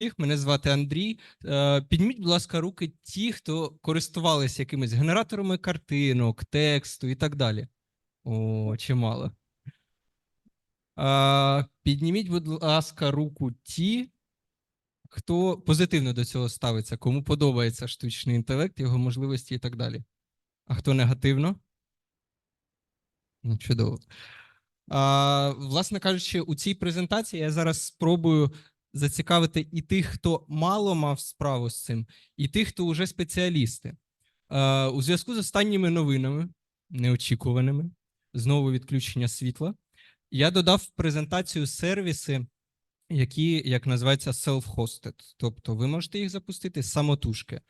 всіх. Мене звати Андрій. Е, Підніміть, будь ласка, руки ті, хто користувалися якимись генераторами картинок, тексту і так далі. О, чимало. Е, Підніміть, будь ласка, руку ті, хто позитивно до цього ставиться, кому подобається штучний інтелект, його можливості і так далі. А хто негативно? Ну, чудово. А, власне кажучи, у цій презентації я зараз спробую зацікавити і тих, хто мало мав справу з цим, і тих, хто вже спеціалісти. А, у зв'язку з останніми новинами, неочікуваними, знову відключення світла, я додав в презентацію сервіси, які, як називається, self-hosted. Тобто ви можете їх запустити самотужки.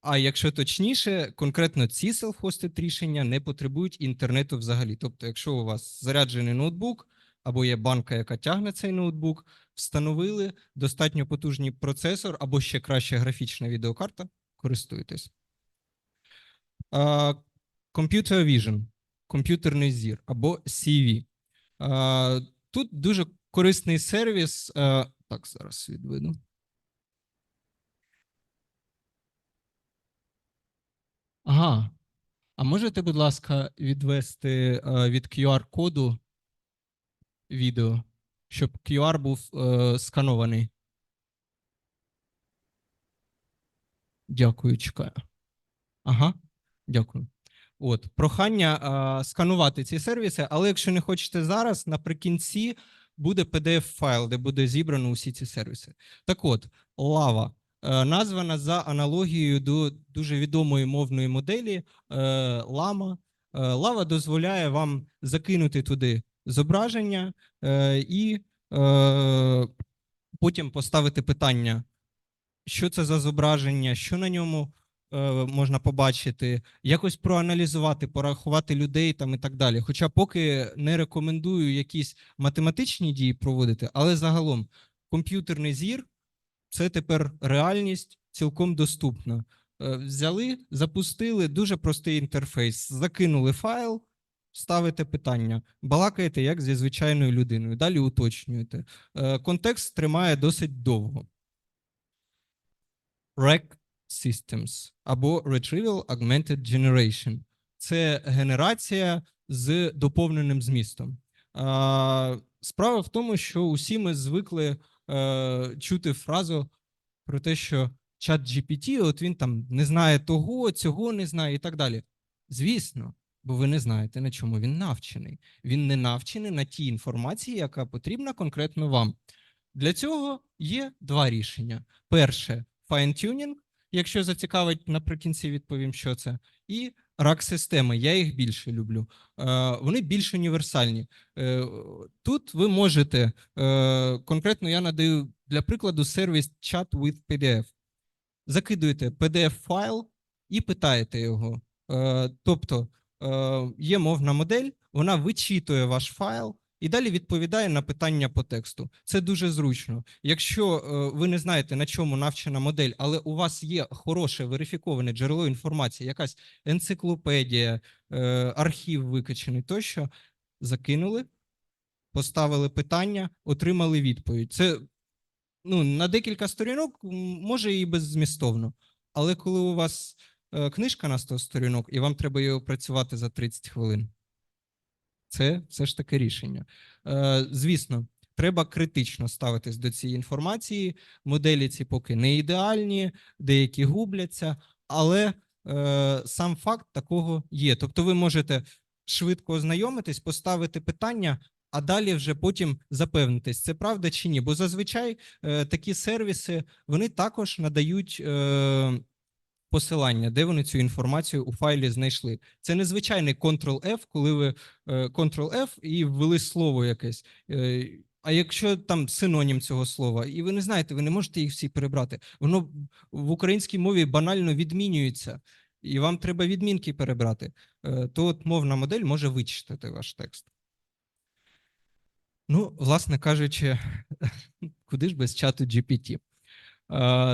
А якщо точніше, конкретно ці self-hosted рішення не потребують інтернету взагалі. Тобто, якщо у вас заряджений ноутбук або є банка, яка тягне цей ноутбук, встановили достатньо потужний процесор або ще краще графічна відеокарта, користуйтесь. Computer Vision, комп'ютерний зір або CV. Тут дуже корисний сервіс. Так, зараз відведу. Ага. А можете, будь ласка, відвести від QR-коду відео, щоб QR був е, сканований? Дякую, чекаю. Ага, дякую. От, прохання е, сканувати ці сервіси, але якщо не хочете зараз, наприкінці буде PDF-файл, де буде зібрано усі ці сервіси. Так от, лава е, названа за аналогією до дуже відомої мовної моделі е, Lama. Е, Лава дозволяє вам закинути туди зображення е, і е, потім поставити питання, що це за зображення, що на ньому е, можна побачити, якось проаналізувати, порахувати людей там і так далі. Хоча поки не рекомендую якісь математичні дії проводити, але загалом комп'ютерний зір це тепер реальність цілком доступна. Взяли, запустили дуже простий інтерфейс, закинули файл, ставите питання, балакаєте як зі звичайною людиною. Далі уточнюєте. Е, Контекст тримає досить довго. RAG Systems або Retrieval Augmented Generation. Це генерація з доповненим змістом. Справа в тому, що усі ми звикли е, чути фразу про те, що чат GPT, от він там не знає того, цього не знає і так далі. Звісно, бо ви не знаєте, на чому він навчений. Він не навчений на тій інформації, яка потрібна конкретно вам. Для цього є два рішення: перше fine-tuning, якщо зацікавить, наприкінці відповім, що це, і рак системи. Я їх більше люблю. Е, Вони більш універсальні. Е, Тут ви можете е, конкретно я надаю для прикладу сервіс Chat with PDF. Закидуєте PDF-файл і питаєте його. Тобто є мовна модель, вона вичитує ваш файл і далі відповідає на питання по тексту. Це дуже зручно. Якщо е, ви не знаєте, на чому навчена модель, але у вас є хороше верифіковане джерело інформації, якась енциклопедія, е, архів викачений тощо, закинули, поставили питання, отримали відповідь. Це ну, на декілька сторінок, може і беззмістовно. Але коли у вас е, книжка на 100 сторінок, і вам треба її опрацювати за 30 хвилин, це все ж таки рішення. Е, звісно, треба критично ставитись до цієї інформації. Моделі ці поки не ідеальні, деякі губляться, але е, сам факт такого є. Тобто, ви можете швидко ознайомитись, поставити питання. А далі вже потім запевнитись, це правда чи ні. Бо зазвичай е, такі сервіси вони також надають е, посилання, де вони цю інформацію у файлі знайшли. Це незвичайний Ctrl-F, коли ви е, Ctrl-F і ввели слово якесь. Е, а якщо там синонім цього слова, і ви не знаєте, ви не можете їх всі перебрати. Воно в українській мові банально відмінюється, і вам треба відмінки перебрати. Е, то от мовна модель може вичитати ваш текст. Ну, власне кажучи, куди ж без чату GPT?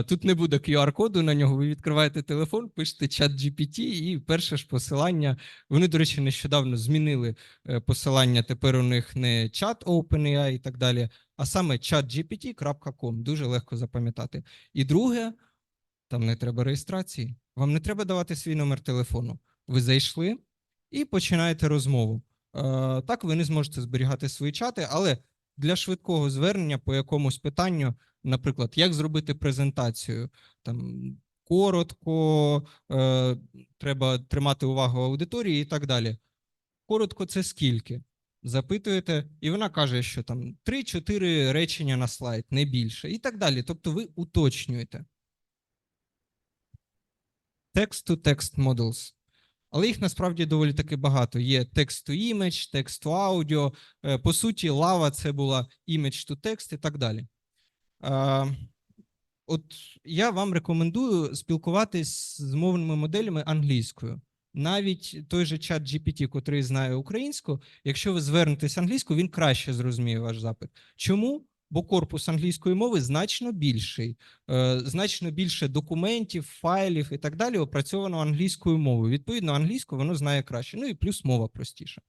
Тут не буде QR-коду на нього. Ви відкриваєте телефон, пишете чат GPT, і перше ж посилання. Вони, до речі, нещодавно змінили е, посилання. Тепер у них не чат OpenAI і так далі, а саме chatgpt.com. Дуже легко запам'ятати. І друге, там не треба реєстрації. Вам не треба давати свій номер телефону. Ви зайшли і починаєте розмову. Е, так, ви не зможете зберігати свої чати, але для швидкого звернення по якомусь питанню, наприклад, як зробити презентацію, там коротко, е, треба тримати увагу аудиторії і так далі. Коротко, це скільки? Запитуєте, і вона каже, що там 3-4 речення на слайд, не більше, і так далі. Тобто ви уточнюєте. Text-to-text models. Але їх насправді доволі таки багато. Є text-to-image, text-to-audio. Е, По суті, лава це була image-to-text і так далі. От я вам рекомендую спілкуватись з мовними моделями англійською. Навіть той же чат GPT, котрий знає українську, якщо ви звернетесь англійською, він краще зрозуміє ваш запит. Чому? Бо корпус англійської мови значно більший, е, значно більше документів, файлів і так далі опрацьовано англійською мовою. Відповідно, англійську воно знає краще. Ну і плюс мова простіша.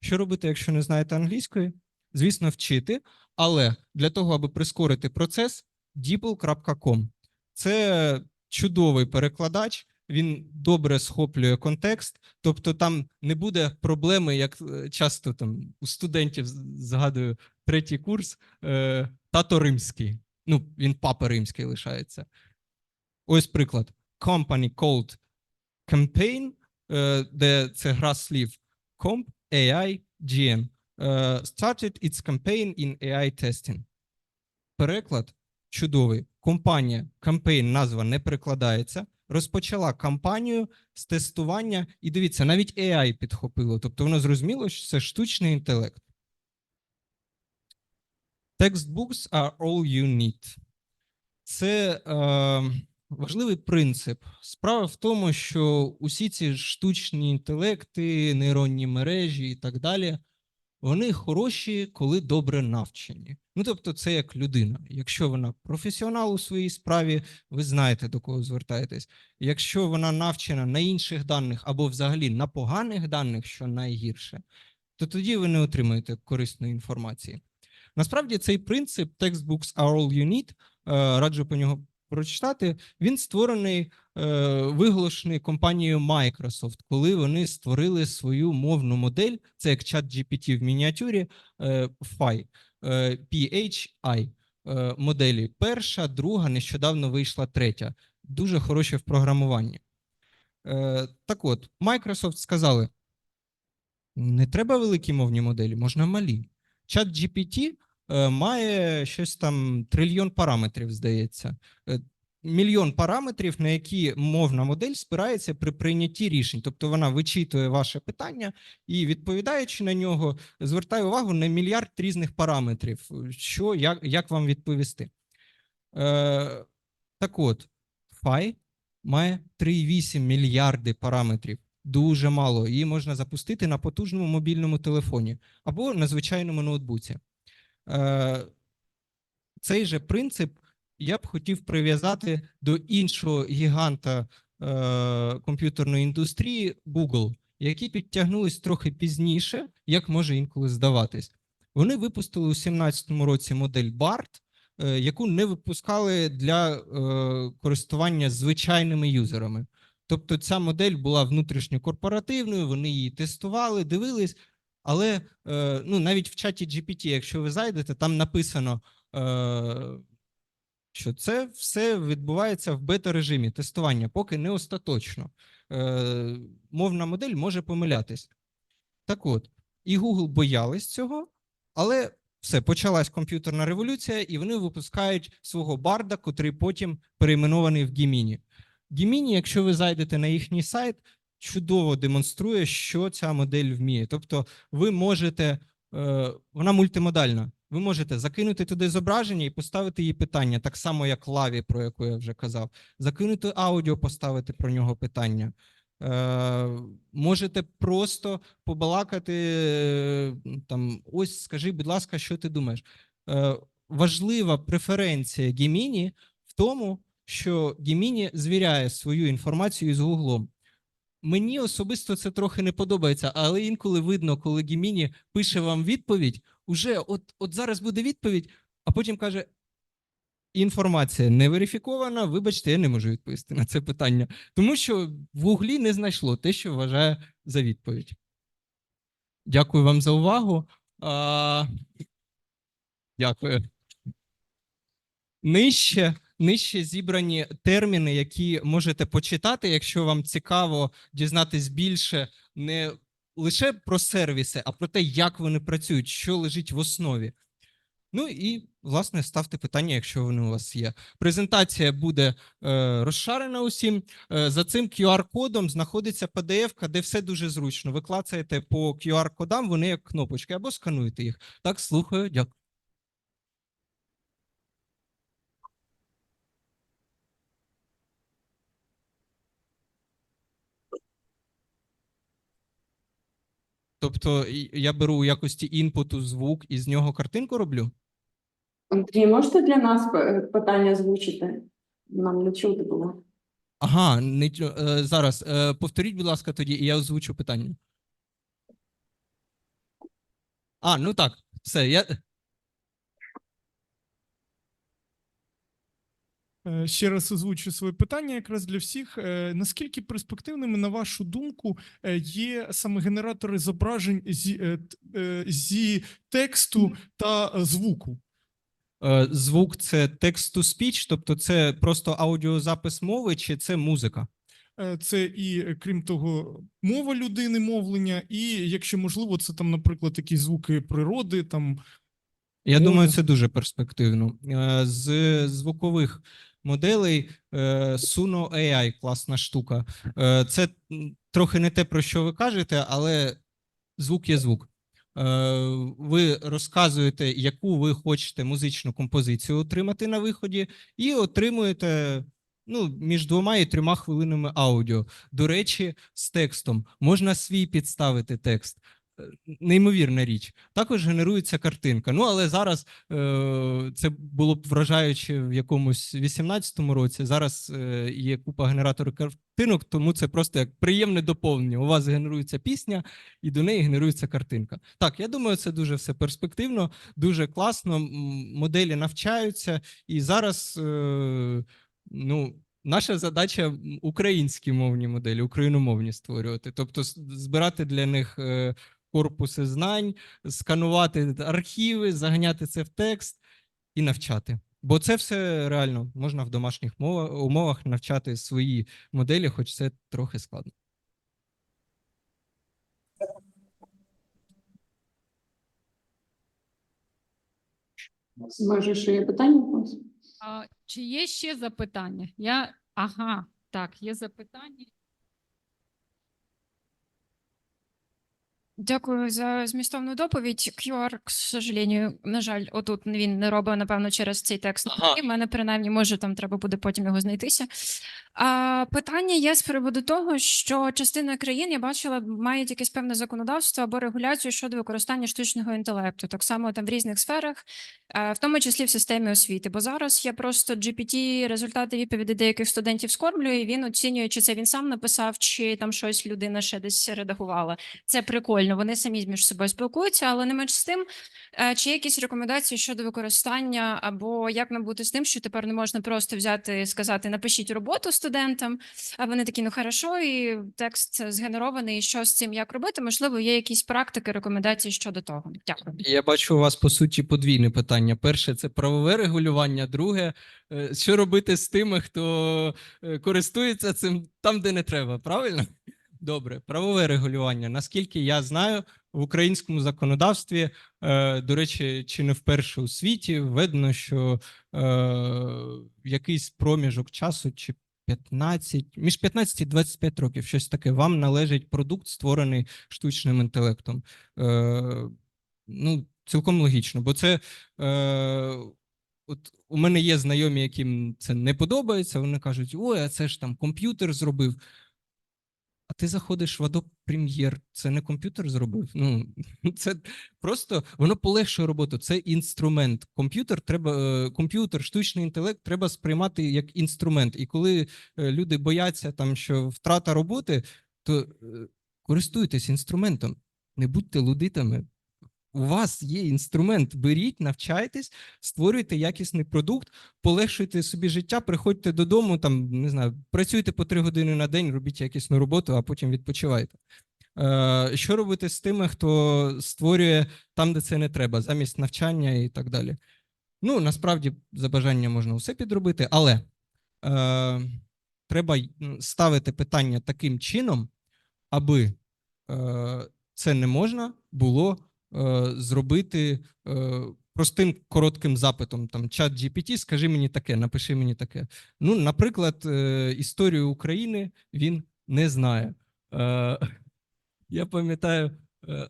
Що робити, якщо не знаєте англійської? Звісно, вчити, але для того, аби прискорити процес, DeepL.com. Це чудовий перекладач. Він добре схоплює контекст, тобто там не буде проблеми, як е, часто там у студентів згадую третій курс, е, тато римський. Ну, він папа римський лишається. Ось приклад. Company called Campaign, е, де це гра слів Comp AI GM. Е, Started its campaign in AI testing. Переклад чудовий. Компанія Campaign, назва не перекладається. Розпочала кампанію з тестування, і дивіться, навіть AI підхопило. Тобто воно зрозуміло, що це штучний інтелект. Textbooks are all you need. Це е, важливий принцип. Справа в тому, що усі ці штучні інтелекти, нейронні мережі і так далі, вони хороші, коли добре навчені. Ну, тобто, це як людина. Якщо вона професіонал у своїй справі, ви знаєте, до кого звертаєтесь. Якщо вона навчена на інших даних або взагалі на поганих даних, що найгірше, то тоді ви не отримаєте корисної інформації. Насправді цей принцип Textbooks are all you need, е, раджу по нього прочитати. Він створений, виголошений компанією Microsoft, коли вони створили свою мовну модель, це як чат GPT в мініатюрі, е, PHI, е, PHI е, моделі. Перша, друга, нещодавно вийшла третя. Дуже хороші в програмуванні. Е, Так от, Microsoft сказали: не треба великі мовні моделі, можна малі. Чат GPT е, має щось там трильйон параметрів, здається. Мільйон параметрів, на які мовна модель спирається при прийнятті рішень. Тобто вона вичитує ваше питання і, відповідаючи на нього, звертає увагу на мільярд різних параметрів, що як, як вам відповісти. Е, так от, Фай має 3,8 мільярди параметрів. Дуже мало. Її можна запустити на потужному мобільному телефоні або на звичайному ноутбуці. Е, цей же принцип я б хотів прив'язати до іншого гіганта е, комп'ютерної індустрії Google, які підтягнулись трохи пізніше, як може інколи здаватись. Вони випустили у 2017 році модель BART, е, яку не випускали для е, користування звичайними юзерами. Тобто ця модель була внутрішньокорпоративною, вони її тестували, дивились, але е, ну, навіть в чаті GPT, якщо ви зайдете, там написано, е, що це все відбувається в бета-режимі тестування, поки не остаточно. Е, мовна модель може помилятись. Так от, і Google боялись цього, але все, почалась комп'ютерна революція, і вони випускають свого барда, котрий потім перейменований в Gemini. Gemini, якщо ви зайдете на їхній сайт, чудово демонструє, що ця модель вміє. Тобто, ви можете, е, вона мультимодальна. Ви можете закинути туди зображення і поставити їй питання, так само, як лаві, про яку я вже казав. Закинути аудіо, поставити про нього питання. Е, можете просто побалакати е, там. Ось, скажи, будь ласка, що ти думаєш? Е, важлива преференція Gemini в тому, що Gemini звіряє свою інформацію з Гуглом. Мені особисто це трохи не подобається, але інколи видно, коли Гіміні пише вам відповідь, уже от, от зараз буде відповідь, а потім каже: інформація не верифікована. Вибачте, я не можу відповісти на це питання, тому що в Гуглі не знайшло те, що вважає за відповідь. Дякую вам за увагу. А... Дякую. Нижче, нижче зібрані терміни, які можете почитати, якщо вам цікаво дізнатись більше не лише про сервіси, а про те, як вони працюють, що лежить в основі. Ну і, власне, ставте питання, якщо вони у вас є. Презентація буде е, розшарена усім. Е, за цим QR-кодом знаходиться PDF, де все дуже зручно. Ви клацаєте по QR-кодам, вони як кнопочки, або скануєте їх. Так, слухаю, дякую. Тобто я беру у якості інпуту звук і з нього картинку роблю? Андрій, можете для нас питання озвучити? Нам не чути було. Ага, не, е, зараз. Е, повторіть, будь ласка, тоді, і я озвучу питання. А, ну так, все. Я... Ще раз озвучу своє питання якраз для всіх. Е, Наскільки перспективними, на вашу думку, е, є саме генератори зображень зі, е, е, зі тексту та е, звуку? Е, звук це text-to-speech, тобто це просто аудіозапис мови, чи це музика? Е, Це і, е, крім того, мова людини, мовлення, і якщо можливо, це там, наприклад, якісь звуки природи, там Я думаю, це дуже перспективно. Е, З звукових моделей е, Suno AI класна штука. Е, Це трохи не те, про що ви кажете, але звук є звук. Е, Ви розказуєте, яку ви хочете музичну композицію отримати на виході, і отримуєте ну, між двома і трьома хвилинами аудіо. До речі, з текстом можна свій підставити текст. Неймовірна річ. Також генерується картинка. Ну, але зараз е, це було б вражаюче в якомусь 18-му році. Зараз е, є купа генераторів картинок, тому це просто як приємне доповнення. У вас генерується пісня, і до неї генерується картинка. Так, я думаю, це дуже все перспективно, дуже класно. Моделі навчаються, і зараз е, ну. Наша задача українські мовні моделі, україномовні створювати, тобто збирати для них е, корпуси знань, сканувати архіви, заганяти це в текст і навчати. Бо це все реально можна в домашніх умовах навчати свої моделі, хоч це трохи складно. Може, що є питання? А, чи є ще запитання? Я... Ага, так, є запитання. Дякую за змістовну доповідь. QR, к сожалению, на жаль, отут він не робить, напевно, через цей текст. Ага. І в мене принаймні може там треба буде потім його знайтися. А, питання є з приводу того, що частина країн я бачила мають якесь певне законодавство або регуляцію щодо використання штучного інтелекту, так само там в різних сферах, е, в тому числі в системі освіти. Бо зараз я просто GPT результати відповіді деяких студентів скормлюю, і він оцінює, чи це він сам написав, чи там щось людина ще десь редагувала. Це прикольно. Вони самі між собою спілкуються, але не менш з тим, е, чи є якісь рекомендації щодо використання, або як нам бути з тим, що тепер не можна просто взяти і сказати напишіть роботу студентам, а вони такі, ну хорошо, і текст згенерований. і Що з цим як робити? Можливо, є якісь практики, рекомендації щодо того. Дякую. Я бачу у вас по суті подвійне питання. Перше це правове регулювання. Друге, е, що робити з тими, хто е, користується цим там, де не треба. Правильно? Добре, правове регулювання. Наскільки я знаю, в українському законодавстві, е, до речі, чи не вперше у світі введено, що е, якийсь проміжок часу чи 15, між 15 і 25 років, щось таке, вам належить продукт, створений штучним інтелектом. Е, ну, цілком логічно, бо це от у мене є знайомі, яким це не подобається. Вони кажуть: ой, а це ж там комп'ютер зробив. А ти заходиш в Adobe Premiere, це не комп'ютер зробив. Ну це просто воно полегшує роботу. Це інструмент. Комп'ютер треба, е, комп'ютер, штучний інтелект треба сприймати як інструмент. І коли е, люди бояться там, що втрата роботи, то е, користуйтесь інструментом, не будьте лудитами. У вас є інструмент, беріть, навчайтесь, створюйте якісний продукт, полегшуйте собі життя, приходьте додому, там не знаю, працюйте по три години на день, робіть якісну роботу, а потім відпочивайте. Е, що робити з тими, хто створює там, де це не треба, замість навчання і так далі? Ну, насправді, за бажанням можна все підробити, але е, треба ставити питання таким чином, аби е, це не можна було зробити е, простим коротким запитом. Там чат GPT, скажи мені таке, напиши мені таке. Ну, наприклад, е, історію України він не знає. Е, я пам'ятаю, е,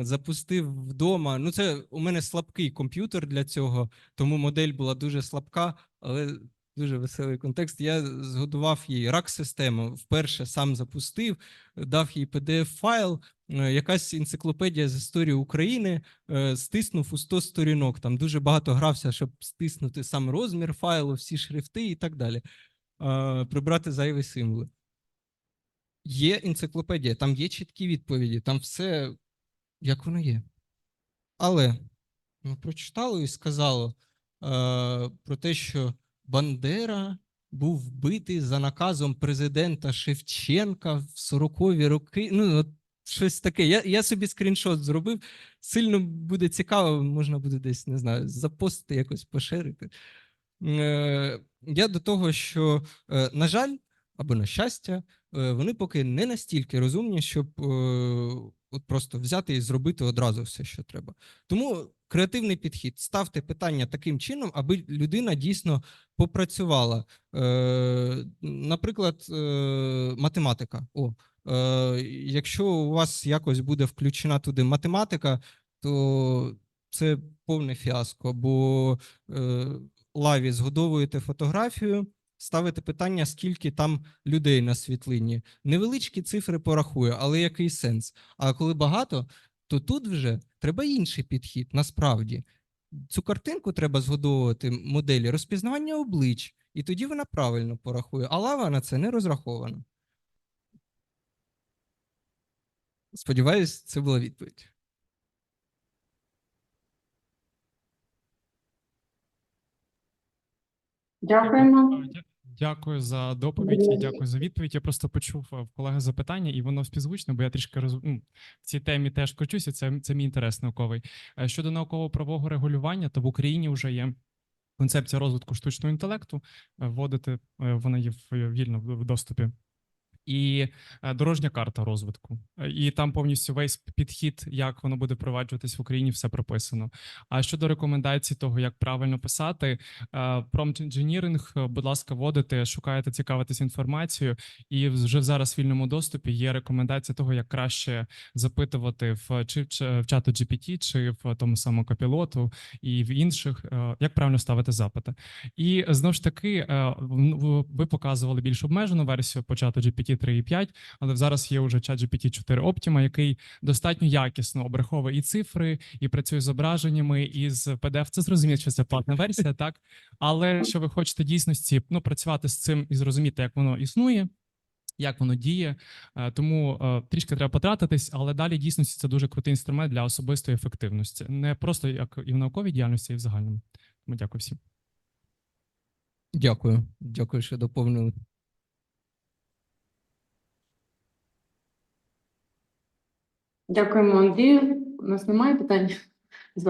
запустив вдома. Ну, це у мене слабкий комп'ютер для цього, тому модель була дуже слабка, але дуже веселий контекст. Я згодував їй рак систему. Вперше сам запустив, дав їй PDF-файл, е, якась енциклопедія з історії України, е, стиснув у 100 сторінок. Там дуже багато грався, щоб стиснути сам розмір файлу, всі шрифти і так далі. Прибрати зайві символи. Є енциклопедія, там є чіткі відповіді, там все як воно є. Але ну, прочитало і сказало е, про те, що Бандера був вбитий за наказом президента Шевченка в 40-ві роки. Ну, от щось таке. Я, я собі скріншот зробив. Сильно буде цікаво, можна буде десь, не знаю, запостити, якось поширити. Е, я до того, що, е, на жаль, або на щастя, е, вони поки не настільки розумні, щоб от просто взяти і зробити одразу все, що треба. Тому креативний підхід. Ставте питання таким чином, аби людина дійсно попрацювала. Е, наприклад, е, математика. О, е, якщо у вас якось буде включена туди математика, то це повне фіаско, бо лаві згодовуєте фотографію, ставите питання, скільки там людей на світлині. Невеличкі цифри порахує, але який сенс? А коли багато, то тут вже треба інший підхід. Насправді цю картинку треба згодовувати моделі розпізнавання облич, і тоді вона правильно порахує. А лава на це не розрахована. Сподіваюсь, це була відповідь. Дякуємо. Дя- Дякую за доповідь і дякую за відповідь. Я просто почув е, в колеги запитання, і воно співзвучне, бо я трішки роз... ну, в цій темі теж кручуся. Це, це мій інтерес науковий. Е, Щодо науково-правового регулювання, то в Україні вже є концепція розвитку штучного інтелекту. Е, Вводити вона є в- вільно в доступі. І е, дорожня карта розвитку. Е, І там повністю весь підхід, як воно буде впроваджуватись в Україні, все прописано. А щодо рекомендацій того, як правильно писати, е, prompt engineering, будь ласка, вводите, шукаєте, цікавитесь інформацією, і вже зараз в вільному доступі є рекомендація того, як краще запитувати в чи в чату GPT, чи в тому самому копілоту і в інших, як правильно ставити запити. І знову ж таки, ви показували більш обмежену версію по чату GPT 3.5, але зараз є вже чат GPT 4 Optima, який достатньо якісно обраховує і цифри, і працює з зображеннями, і з PDF. Це зрозуміло, що це платна версія, так? Але якщо ви хочете дійсності ну, працювати з цим і зрозуміти, як воно існує, як воно діє, е, тому е, трішки треба потратитись, але далі дійсності це дуже крутий інструмент для особистої ефективності, не просто як і в науковій діяльності, і в загальному. Тому дякую всім. Дякую. Дякую, що доповнили. Дякуємо, Андрію. У нас немає питань з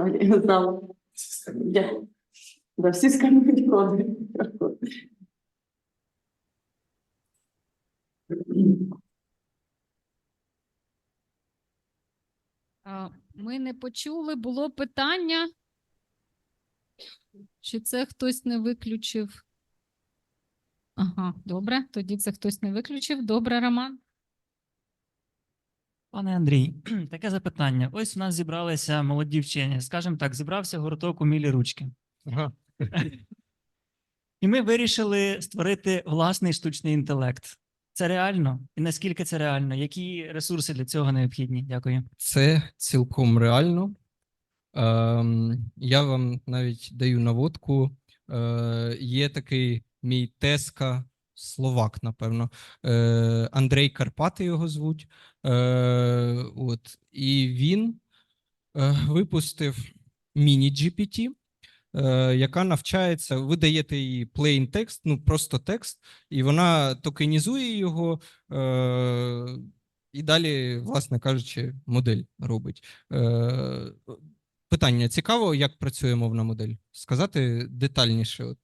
залу. Да, всі сканують коди. Ми не почули, було питання. Чи це хтось не виключив? Ага, добре. Тоді це хтось не виключив. Добре, Роман. Пане Андрій, таке запитання. Ось у нас зібралися молоді вчені. Скажімо так, зібрався гурток умілі ручки. Ага. І ми вирішили створити власний штучний інтелект. Це реально? І наскільки це реально? Які ресурси для цього необхідні? Дякую. Це цілком реально. Ем, я вам навіть даю наводку. Е, є такий мій Теска словак, напевно. Е, Андрей Карпати його звуть. Е, от, і він е, випустив міні-GPT, е, яка навчається, ви даєте їй plain текст, ну просто текст, і вона токенізує його. Е, і далі, власне кажучи, модель робить. Е, питання: цікаво, як працює мовна модель? Сказати детальніше, от,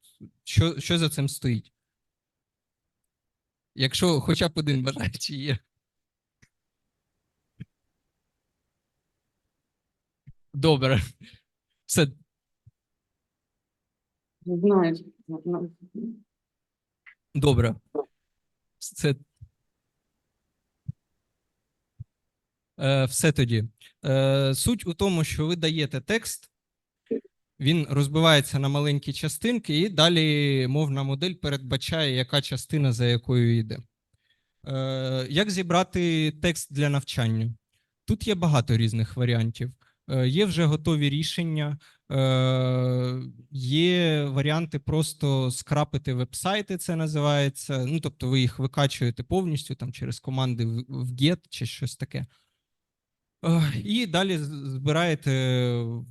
що, що за цим стоїть? Якщо хоча б один бажаючий є. Добре. Все, Не знаю. добре. Це Е, все тоді. Е, суть у тому, що ви даєте текст, він розбивається на маленькі частинки, і далі мовна модель передбачає, яка частина за якою йде. Е, як зібрати текст для навчання? Тут є багато різних варіантів. Е, є вже готові рішення, е, є варіанти просто скрапити вебсайти, це називається. Ну, тобто ви їх викачуєте повністю там, через команди в, get чи щось таке. Е, І далі збираєте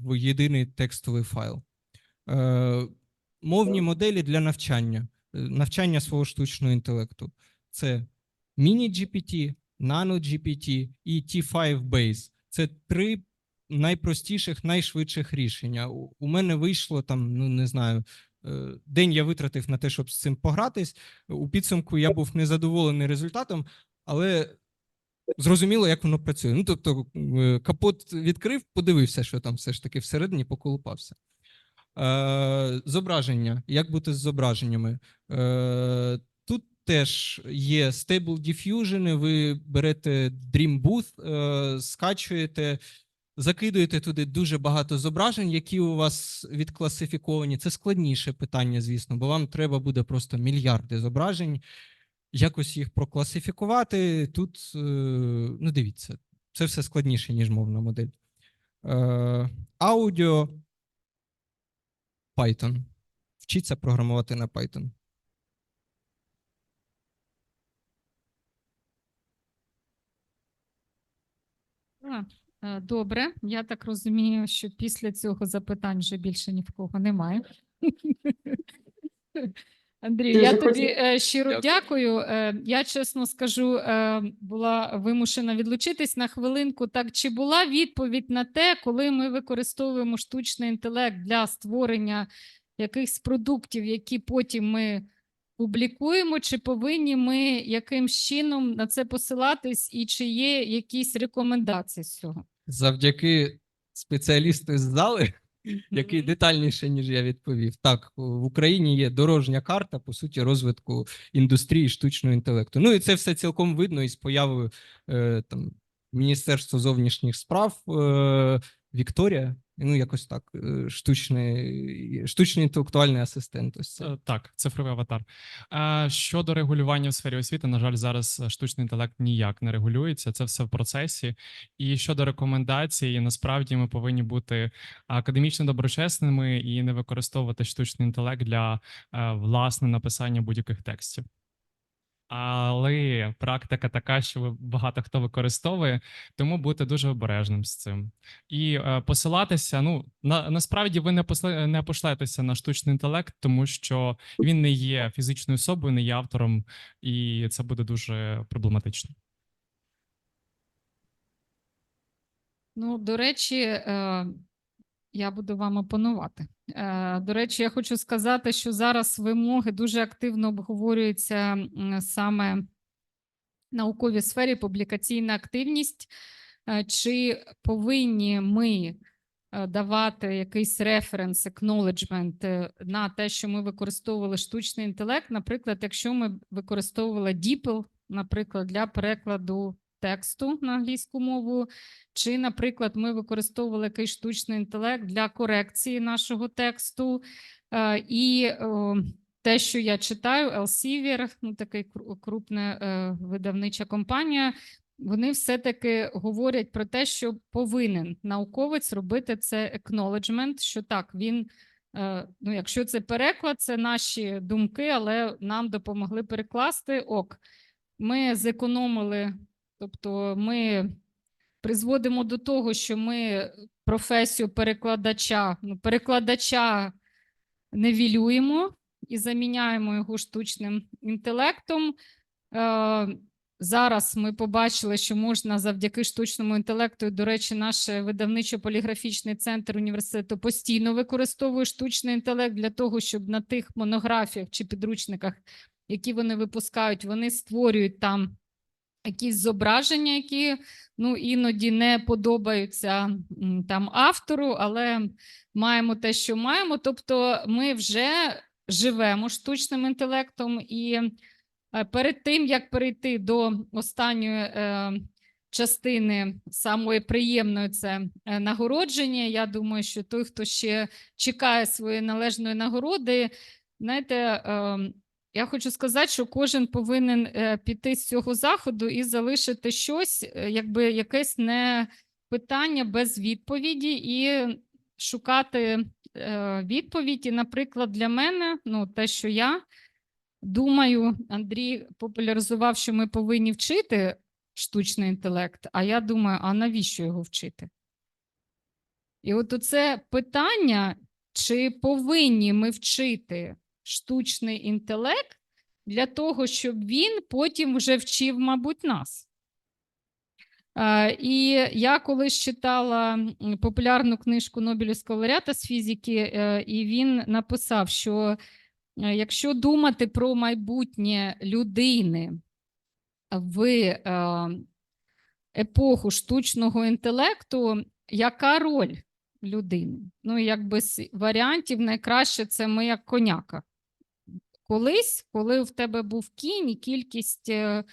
в єдиний текстовий файл. Е, Мовні моделі для навчання, е, навчання свого штучного інтелекту. Це Mini-GPT, Nano-GPT і T5 Base. Це три найпростіших, найшвидших рішення. У мене вийшло там, ну не знаю, день я витратив на те, щоб з цим погратись. У підсумку я був незадоволений результатом, але зрозуміло, як воно працює. Ну, тобто, е, капот відкрив, подивився, що там все ж таки всередині поколупався. Е, зображення. Як бути з зображеннями? Е, тут теж є Stable Diffusion, ви берете Dream Booth, е, скачуєте, закидуєте туди дуже багато зображень, які у вас відкласифіковані. Це складніше питання, звісно, бо вам треба буде просто мільярди зображень якось їх прокласифікувати. Тут, е, ну дивіться, це все складніше, ніж мовна модель. Е, Аудіо Python. Вчіться програмувати на Python. Е, Добре, я так розумію, що після цього запитань вже більше ні в кого немає. Андрій, я тобі е, щиро Дякую. дякую. Е, Я чесно скажу, е, була вимушена відлучитись на хвилинку. Так, чи була відповідь на те, коли ми використовуємо штучний інтелект для створення якихось продуктів, які потім ми публікуємо, чи повинні ми якимсь чином на це посилатись, і чи є якісь рекомендації з цього? Завдяки спеціалісту з зали, який детальніше, ніж я відповів. Так, в Україні є дорожня карта, по суті, розвитку індустрії штучного інтелекту. Ну і це все цілком видно із появою е, там, Міністерства зовнішніх справ е, Вікторія. Ну, якось так, е, штучний, штучний інтелектуальний асистент. Ось це. Е, Так, цифровий аватар. Е, Щодо регулювання в сфері освіти, на жаль, зараз штучний інтелект ніяк не регулюється. Це все в процесі. І щодо рекомендацій, насправді ми повинні бути академічно доброчесними і не використовувати штучний інтелект для власне написання будь-яких текстів. Але практика така, що багато хто використовує, тому бути дуже обережним з цим. І е, посилатися. Ну на насправді ви не после, не пошлетеся на штучний інтелект, тому що він не є фізичною особою, не є автором, і це буде дуже проблематично. Ну, до речі, е, я буду вам опонувати. Е, До речі, я хочу сказати, що зараз вимоги дуже активно обговорюються саме в науковій сфері публікаційна активність. Е, Чи повинні ми е, давати якийсь референс, acknowledgement е, на те, що ми використовували штучний інтелект? Наприклад, якщо ми використовували DeepL, наприклад, для перекладу тексту на англійську мову, чи, наприклад, ми використовували якийсь штучний інтелект для корекції нашого тексту. Е, І те, що я читаю, Elsevier, ну такий крупна е, видавнича компанія, вони все-таки говорять про те, що повинен науковець робити це acknowledgement, що так, він Е, Ну, якщо це переклад, це наші думки, але нам допомогли перекласти. Ок, ми зекономили, тобто ми призводимо до того, що ми професію перекладача, ну, перекладача невілюємо і заміняємо його штучним інтелектом. Е, Зараз ми побачили, що можна завдяки штучному інтелекту, до речі, наш видавничо-поліграфічний центр університету постійно використовує штучний інтелект для того, щоб на тих монографіях чи підручниках, які вони випускають, вони створюють там якісь зображення, які ну, іноді не подобаються там автору, але маємо те, що маємо. Тобто ми вже живемо штучним інтелектом і. Е, Перед тим як перейти до останньої е, частини самої приємної, це е, нагородження. Я думаю, що той, хто ще чекає своєї належної нагороди, знаєте, е, я хочу сказати, що кожен повинен е, піти з цього заходу і залишити щось, е, якби якесь не питання без відповіді, і шукати е, відповідь. І, наприклад, для мене, ну те, що я. Думаю, Андрій популяризував, що ми повинні вчити штучний інтелект, а я думаю, а навіщо його вчити? І от оце питання, чи повинні ми вчити штучний інтелект для того, щоб він потім вже вчив, мабуть, нас. І я колись читала популярну книжку Нобелівського лауреата з фізики, е, і він написав, що Е, Якщо думати про майбутнє людини в е, епоху штучного інтелекту, яка роль людини? Ну, якби з варіантів найкраще це ми як коняка. Колись, коли в тебе був кінь, і кількість е,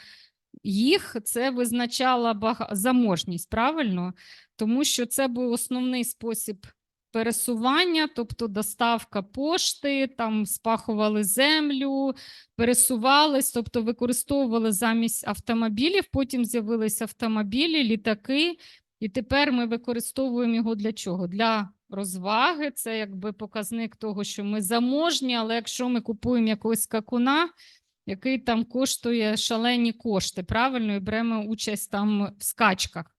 їх це визначала заможність, правильно? Тому що це був основний спосіб пересування, тобто доставка пошти, там спахували землю, пересувались, тобто використовували замість автомобілів. Потім з'явилися автомобілі, літаки, і тепер ми використовуємо його для чого? Для розваги. Це якби показник того, що ми заможні, але якщо ми купуємо якогось скакуна, який там коштує шалені кошти, правильно, і беремо участь там в скачках.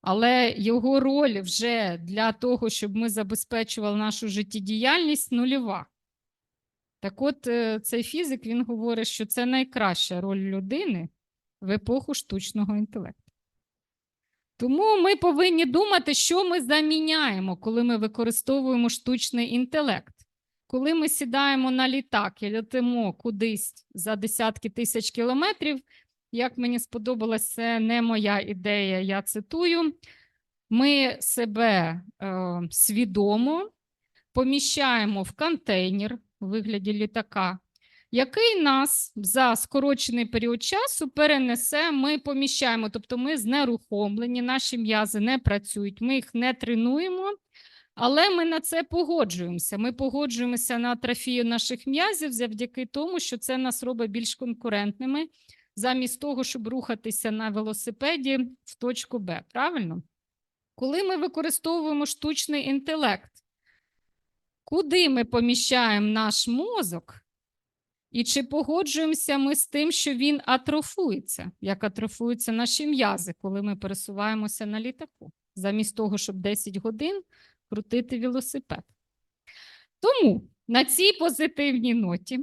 Але його роль вже для того, щоб ми забезпечували нашу життєдіяльність, нульова. Так от, е, цей фізик він говорить, що це найкраща роль людини в епоху штучного інтелекту. Тому ми повинні думати, що ми заміняємо, коли ми використовуємо штучний інтелект. Коли ми сідаємо на літак і летимо кудись за десятки тисяч кілометрів, як мені сподобалось, це не моя ідея, я цитую. Ми себе е, свідомо поміщаємо в контейнер у вигляді літака, який нас за скорочений період часу перенесе, ми поміщаємо, тобто ми знерухомлені, наші м'язи не працюють, ми їх не тренуємо, але ми на це погоджуємося. Ми погоджуємося на атрофію наших м'язів завдяки тому, що це нас робить більш конкурентними замість того, щоб рухатися на велосипеді в точку Б. Правильно? Коли ми використовуємо штучний інтелект, куди ми поміщаємо наш мозок? І чи погоджуємося ми з тим, що він атрофується, як атрофуються наші м'язи, коли ми пересуваємося на літаку, замість того, щоб 10 годин крутити велосипед? Тому на цій позитивній ноті